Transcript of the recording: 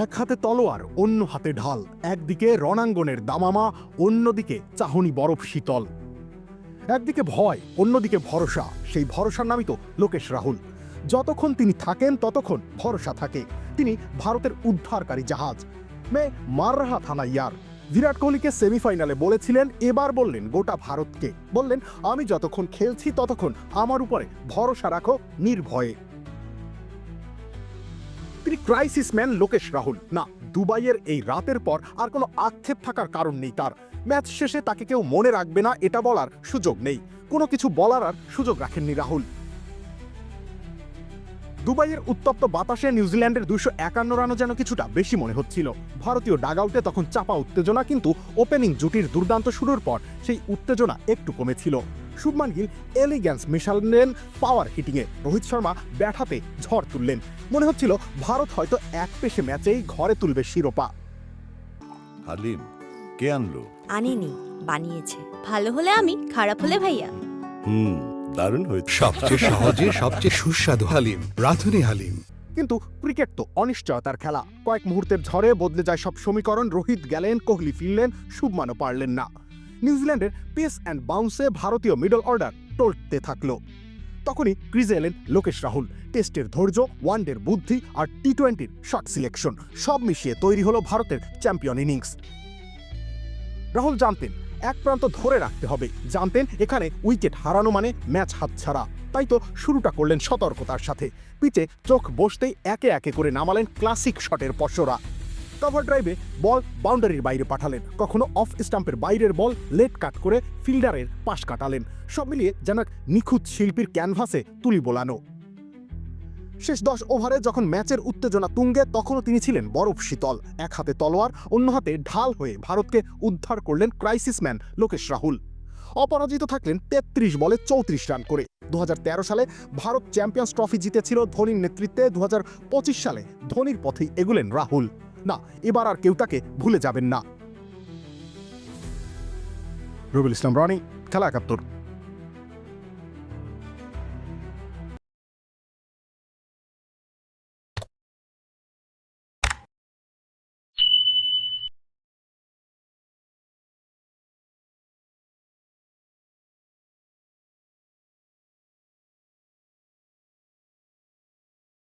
এক হাতে তলোয়ার, অন্য হাতে ঢাল। একদিকে রণাঙ্গনের দামামা, অন্যদিকে চাহনি বরফ শীতল। একদিকে ভয়, অন্যদিকে ভরসা। সেই ভরসার নামই তো লোকেশ রাহুল। যতক্ষণ তিনি থাকেন, ততক্ষণ ভরসা থাকে। তিনি ভারতের উদ্ধারকারী জাহাজ। মে মার রাহা থানা ইয়ার। বিরাট কোহলিকে সেমিফাইনালে বলেছিলেন, এবার বললেন গোটা ভারতকে। বললেন, আমি যতক্ষণ খেলছি, ততক্ষণ আমার উপরে ভরসা রাখো নির্ভয়ে। তিনি ক্রাইসিস ম্যান লোকেশ রাহুল। না, দুবাইয়ের এই রাতের পর আর কোনো আক্ষেপ থাকার কারণ নেই তার। ম্যাচ শেষে তাকে কেউ মনে রাখবে না, এটা বলার সুযোগ নেই। কোনো কিছু বলার আর সুযোগ রাখেননি রাহুল। দুবাইয়ের উত্তপ্ত বাতাসে নিউজিল্যান্ডের দুইশো একান্ন রানও যেন কিছুটা বেশি মনে হচ্ছিল। ভারতীয় ডাগআউটে তখন চাপা উত্তেজনা, কিন্তু ওপেনিং জুটির দুর্দান্ত শুরুর পর সেই উত্তেজনা একটু কমেছিল। শুভমান গিল এলিগ্যান্স মেশালেন পাওয়ার হিটিংয়ে রোহিত শর্মা ব্যাট হাতে ঝড় তুললেন। মনে হচ্ছিল ভারত হয়তো এক পেশে ম্যাচেই ঘরে তুলবে শিরোপা। হালিম কে আনলো? আনেনি বানিয়েছে। ভালো হলে আমি খারাপ হলে ভাইয়া। হুম দারুণ হয়েছে। সবচেয়ে সহজে সবচেয়ে সুস্বাদু হালিম রাধুনি হালিম। কিন্তু ক্রিকেট তো অনিশ্চয়তার খেলা। কয়েক মুহূর্তের ঝড়ে বদলে যায় সব সমীকরণ। রোহিত গেলেন কোহলি ফিরলেন শুভমানও পারলেন না। নিউজিল্যান্ডের পেস অ্যান্ড বাউন্সে ভারতীয় মিডল অর্ডার টলতে থাকল। তখনই ক্রিজে এলেন লোকেশ রাহুল। টেস্টের ধৈর্য, ওয়ানডের বুদ্ধি আর টি টোয়েন্টির শট সিলেকশন সব মিশিয়ে তৈরি হলো ভারতের চ্যাম্পিয়ন ইনিংস। রাহুল জানতেন, এক প্রান্ত ধরে রাখতে হবে। জানতেন, এখানে উইকেট হারানো মানে ম্যাচ হাতছাড়া। তাই তো শুরুটা করলেন সতর্কতার সাথে। পিচে চোখ বসতেই একে একে করে নামালেন ক্লাসিক শটের পশরা। কভার ড্রাইভে বল বাউন্ডারির বাইরে পাঠালেন। কখনো অফ স্টাম্পের বাইরের বল লেট কাট করে ফিল্ডারের পাশ কাটালেন। সব মিলিয়ে যেন নিখুঁত শিল্পীর ক্যানভাসে তুলি বোলানো। শেষ দশ ওভারে যখন ম্যাচের উত্তেজনা তুঙ্গে, তখনও তিনি ছিলেন বরফ শীতল। এক হাতে তলোয়ার, অন্য হাতে ঢাল হয়ে ভারতকে উদ্ধার করলেন ক্রাইসিস ম্যান লোকেশ রাহুল। অপরাজিত থাকলেন তেত্রিশ বলে চৌত্রিশ রান করে। দু হাজার তেরো সালে ভারত চ্যাম্পিয়ন্স ট্রফি জিতেছিল ধোনির নেতৃত্বে। দু হাজার পঁচিশ সালে ধোনির পথেই এগুলেন রাহুল। না এবার আর কেউ তাকে ভুলে যাবেন না। রবিল ইসলাম রনি খেলা একাত্তর।